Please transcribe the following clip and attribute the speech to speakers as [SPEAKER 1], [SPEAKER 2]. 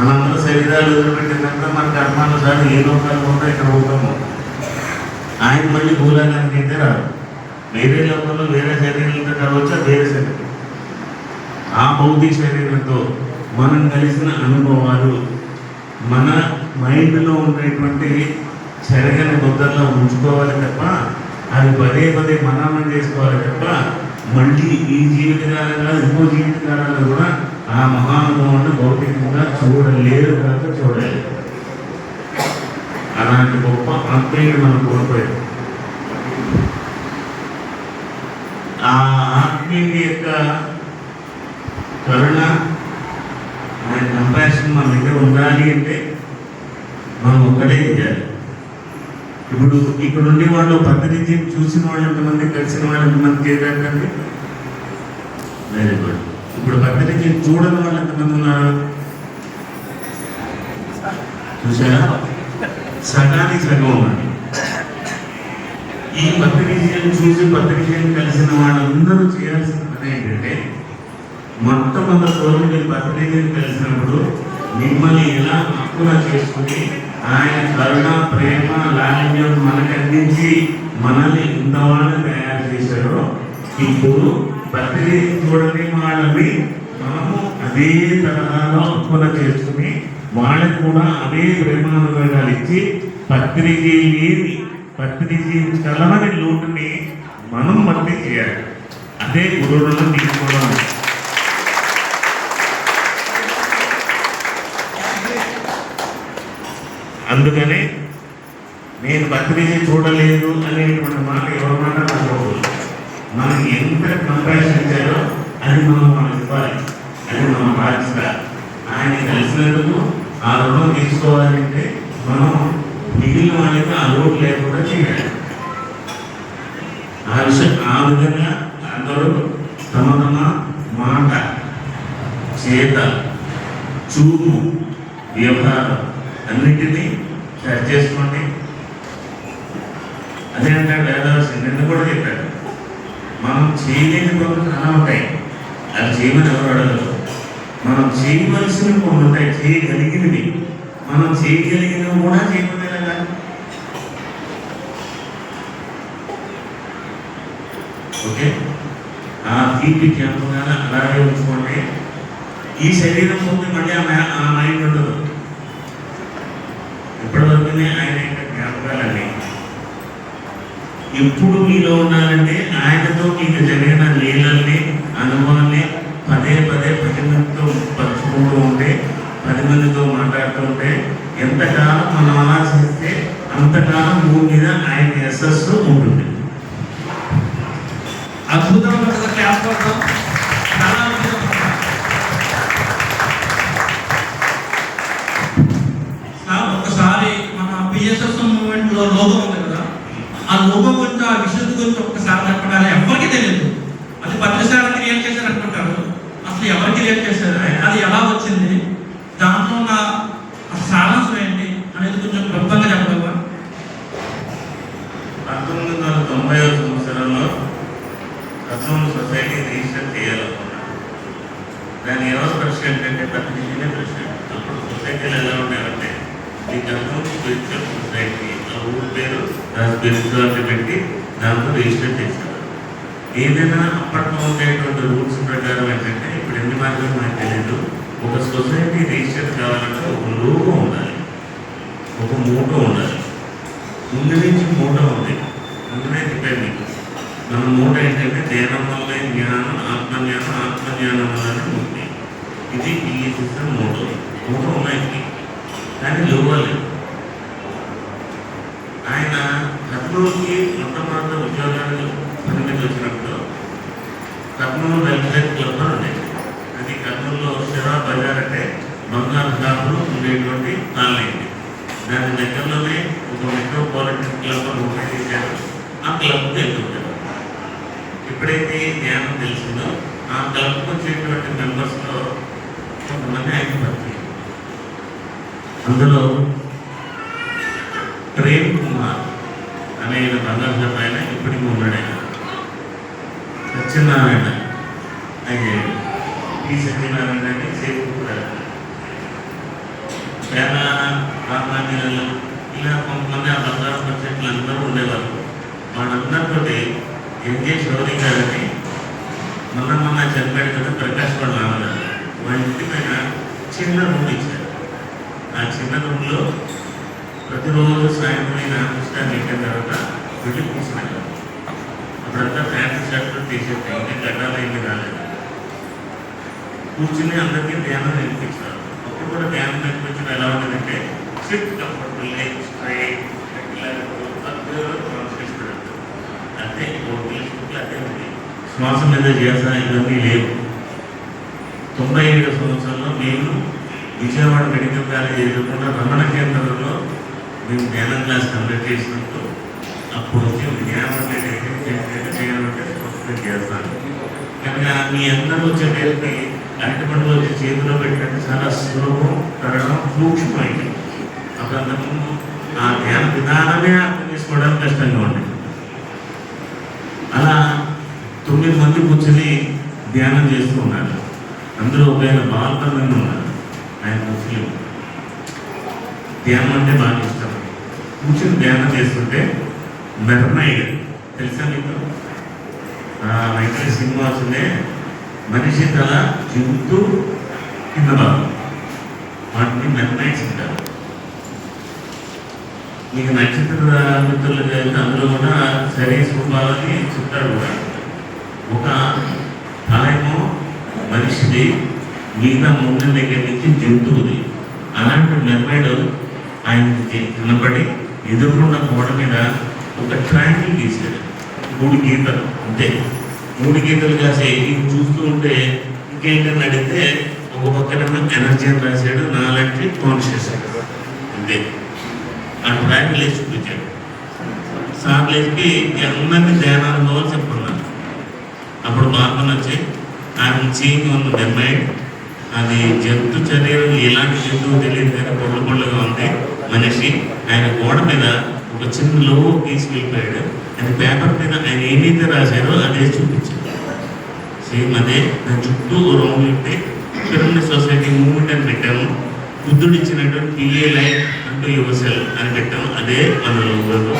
[SPEAKER 1] మనందరూ శరీరాలు వదిలిపెట్టినప్పుడు మన కర్మానుసారం ఏ లోకాలు ఉందో ఇక్కడ ఉంటాము ఆయన మళ్ళీ భూలోకానికి అయితే రాదు వేరే లోకంలో వేరే శరీరంతో కలవచ్చు వేరే శరీరం. ఆ భౌతిక శరీరంతో మనం కలిసిన అనుభవాలు మన మైండ్లో ఉండేటువంటి చెరగని బుద్ధల్లో ఉంచుకోవాలి తప్ప అది పదే పదే మననం చేసుకోవాలి తప్ప మళ్ళీ ఈ జీవితకాలంలో ఇంకో జీవితకాలంలో కూడా ఆ మహానుభావాన్ని భౌతికంగా చూడలేరు కాక చూడాలి. అలాంటి గొప్ప ఆత్మీయుడు మనం కోల్పోయాం. ఆ ఆత్మీయుడి యొక్క కరుణ ఆయన కంపాషన్ మన దగ్గర ఉండాలి అంటే మనం ఒక్కటే చేయాలి. ఇప్పుడు ఇక్కడ ఉండే వాళ్ళు ప్రతినిధి చూసిన వాళ్ళు ఎంతమంది కలిసిన వాళ్ళు ఎంతమంది చేయడానికి వెరీ గుడ్ ఇప్పుడు పద్ధతి చూడని వాళ్ళు ఎంతమంది ఉన్నారు? చూసారా సగానికి సగం ఉన్నారు. ఈ పత్రికను చూసి పత్రికను కలిసిన వాళ్ళందరూ చేయాల్సిన పని ఏంటంటే మొట్టమొదటి రోజు మీరు పత్రికను కలిసినప్పుడు మిమ్మల్ని ఎలా హక్కున చేసుకుని ఆయన కరుణ ప్రేమ లాలిన్యం మనకు అందించి మనల్ని ఇంతవాళ్ళు తయారు చేశారో ఇప్పుడు ప్రతిదీ చూడని వాళ్ళని మనము అదే తరహాలో హక్కున చేసుకుని వాళ్ళకు కూడా అదే ప్రేమానుభవాలు ఇచ్చి పత్రిక లేని పత్రిక లోటుని మనం భర్తీ చేయాలి. అదే గురువులను తీసుకోవడం అందుకనే నేను పత్రిక చూడలేదు అనేటువంటి మాట ఎవరి మాట మనకి ఎంత కంపాషన్ ఇచ్చారో అది మనం మనం ఇవ్వాలి. అది మనం బాధ్యత ఆయన కలిసినందుకు ఆ రుణం తీసుకోవాలంటే మనం మిగిలిన వాళ్ళకి ఆ లోటు లేకుండా చేయాలి. ఆ విషయం ఆ విధంగా అందరూ తమ తమ మాట చేత చూపు వ్యవహారం అన్నింటినీ సరి చేసుకోండి. అదే అంటే వేదవాసి నిన్ను కూడా చెప్పాడు మనం చేయలేని పనులు చాలా ఉంటాయి అది చేయమని ఎవరు అడగరు మనం చేయవలసినవి కొన్ని ఉంటాయి చేయగలిగినవి మనం చేయగలిగినవి కూడా చేయమని కదా ఓకే ఆ తీపి జ్ఞాపకాలు అలాగే ఉంచుకోండి ఈ శరీరం ముందు మళ్ళీ ఆ మ- ఆ మైండ్ ఉండదు ఇప్పటివరకునే ఆయన యొక్క జ్ఞాపకాలన్నీ ఎప్పుడు మీలో ఉండాలంటే ఆయనతో మీకు జరిగిన లీలల్ని అనుభవాల్ని పదే పదే పది మందితో పంచుకుంటూ ఉంటే పది మందితో మాట్లాడుతూ ఉంటే ఎంతకాలం మనం అలా చేస్తే అంతకాలం భూమి మీద ఆయన యశస్సు
[SPEAKER 2] ఆ లోగో గురించి ఆ విషయం గురించి ఒక్కసారి చెప్పడాలి ఎవరికి తెలియదు అది పత్రిసారి క్రియేట్ చేశారు అనుకుంటారు అసలు ఎవరు క్రియేట్ చేశారు? అది ఎలా వచ్చింది? దాంట్లో ఉన్న ఆ సారాంశం ఏంటి అనేది కొంచెం క్లుప్తంగా చెప్పగలవా?
[SPEAKER 1] పంతొమ్మిది వందల తొంభై సంవత్సరంలో కర్నూలు సొసైటీ రిజిస్టర్ చేయాలనుకున్నాను. దాని ఎవరు ప్రెసిడెంట్ అంటే పత్రికనే ప్రెసిడెంట్. అప్పుడు సొసైటీలు ఎలా ఉండేవంటే ఈ కర్నూలు స్పిరిచువల్ సొసైటీ పేరు ఆ పెట్టి దాంతో రిజిస్టర్ చేశారు. ఏదైనా అప్పట్లో ఉండేటువంటి రూల్స్ ప్రకారం ఏంటంటే ఇప్పుడు ఎన్ని మార్గాలు మనకు తెలియదు ఒక సొసైటీ రిజిస్టర్ కావాలంటే ఒక లోగో ఉండాలి. ఒక మూటో ఉండాలి. ముందు నుంచి మూట ఉంది. ముందునే చెప్పాను మీకు. మన మూట ఏంటంటే ధ్యానం వల్లే జ్ఞానం ఆత్మజ్ఞానం ఆత్మజ్ఞానం వల్లనే ఉంది. ఇది ఈ సిస్టమ్ మూట మూట ఉన్నాయి. కానీ లోవాలి ఆయన కర్నూలుకి మొట్టమొదటి ఉద్యోగాలు పరిమితి వచ్చినప్పుడు కర్నూలు వెల్ఫేర్ క్లబ్ అని అది కర్నూలులో శిరా బజార్ అంటే బంగారు షాపులు ఉండేటువంటి కాలనీ దాని దగ్గరలోనే ఒక మెట్రోపాలిటన్ క్లబ్ అని ఒకటి చేశారు ఆ క్లబ్కి వెళ్తుంటారు ఎప్పుడైతే జ్ఞానం తెలిసిందో ఆ క్లబ్కి వచ్చేటువంటి మెంబర్స్లో కొంతమంది ఆయన పరిచయం. అందులో ప్రేమ్ కుమార్ అనే ఆయన బంగారు ఆయన ఇప్పటికీ ఉన్నాడు ఆయన సత్యనారాయణ ఆయన పి. సత్యనారాయణ అని సేవకుడు పేద ఇలా కొంతమంది ఆ బంగారు పరిస్థితులు అందరూ ఉండేవారు. వాళ్ళందరితో ఎంజే శౌరి గారిని మొన్న మొన్న చనిపోయాడు కదా ప్రకాష్ వాళ్ళ నాన్నగారు. వాళ్ళ ఇంటి పైన చిన్న రూమ్ ఇచ్చారు. ఆ చిన్న రూమ్లో ప్రతిరోజు సాయంత్రం పుస్తకాన్ని ఎక్కిన తర్వాత వెళ్ళి కూర్చున్నాను అప్పుడంతా ప్యాంటు షర్ట్లు టీషర్ట్ ఇంకా గడ్డాలు ఏమి రాలేదు. కూర్చుని అందరికీ ధ్యానం నేర్పించారు. అప్పుడు కూడా ధ్యానం నేర్పించడం ఎలా ఉండదంటే సిట్ కంఫర్టబుల్ స్ట్రైట్ అంతే అదే ఉంది. శ్వాస మీద చేసిన ఇవన్నీ లేవు. తొంభై ఏడు సంవత్సరంలో నేను విజయవాడ మెడికల్ కాలేజ్ ఎదుర్కొన్న రమణ కేంద్రంలో మేము ధ్యానం క్లాస్ కంప్లీట్ చేసినప్పుడు అప్పుడు వచ్చి ధ్యానం అంటే ఏంటి, అంటే చేస్తాను. కానీ మీ అందరూ వచ్చేటప్పటికి అరటిపండు వచ్చి చేతిలో పెట్టినట్టు చాలా సులభం తరణం సూక్ష్మమైంది. అప్పుడు అంతకుముందు ఆ ధ్యాన విధానమే అర్థం చేసుకోవడం కష్టంగా ఉండేది. అలా తొమ్మిది మంది కూర్చొని ధ్యానం చేస్తూ ఉన్నారు. అందులో ఒక ఆయన బాలకర్ణన్ ఉన్నారు. ఆయన ముస్లిం. ధ్యానం అంటే బాగా కూర్చొని ధ్యానం చేస్తుంటే మెర్నైడ్ తెలుసా మీకు? వెంకటేష్ సినిమా వస్తుందే మనిషి తల జంతు కింద భాగం. వాటిని మెర్నైడ్స్ అంటారు మీకు నక్షత్ర మిత్రులు కలిగితే అందులో కూడా సరే స్వభావాన్ని చెప్తాడు కూడా. ఒక తలేమో మనిషిది మిగతా ముందు దగ్గర నుంచి జంతువుది. అలాంటి మెర్మైడ్ ఆయనకి నిలబడి ఎదురున్న గోడ మీద ఒక ట్రాంగిల్ గీసాడు మూడు గీతలు అంతే. మూడు గీతలు కాసే ఇది చూస్తూ ఉంటే ఇంకేంటని అడిగితే ఒక పక్కన ఎనర్జీ అని రాశాడు నాలంటి కాన్షియస్ అంతే. ఆ ట్రాంగిల్ వేసి చూపించాడు. సార్లేకి అందరినీ ధ్యానానుభవాలు చెప్పుకున్నాను. అప్పుడు మార్పులు వచ్చి ఆయన చీని ఉన్న దెమ్మాయి అది జంతు చర్యలు ఎలాంటి జంతువు తెలియదు కానీ పొళ్ళు పొళ్ళుగా ఉంది. మనిషి ఆయన గోడ మీద ఒక చిన్న లో గీసి వెళ్ళిపోయాడు అది పేపర్ మీద ఆయన ఏమైతే రాశారో అదే చూపించాడు. సేమ్ అదే దాని చుట్టూ రౌండ్ పెట్టి పిరమిడ్ సొసైటీ మూవ్మెంట్ అని పెట్టాము. బుద్ధుడు ఇచ్చినటువంటి పిఏ లైఫ్ అంటూ యువసెల్ అని పెట్టాము. అదే మన లోగోలో.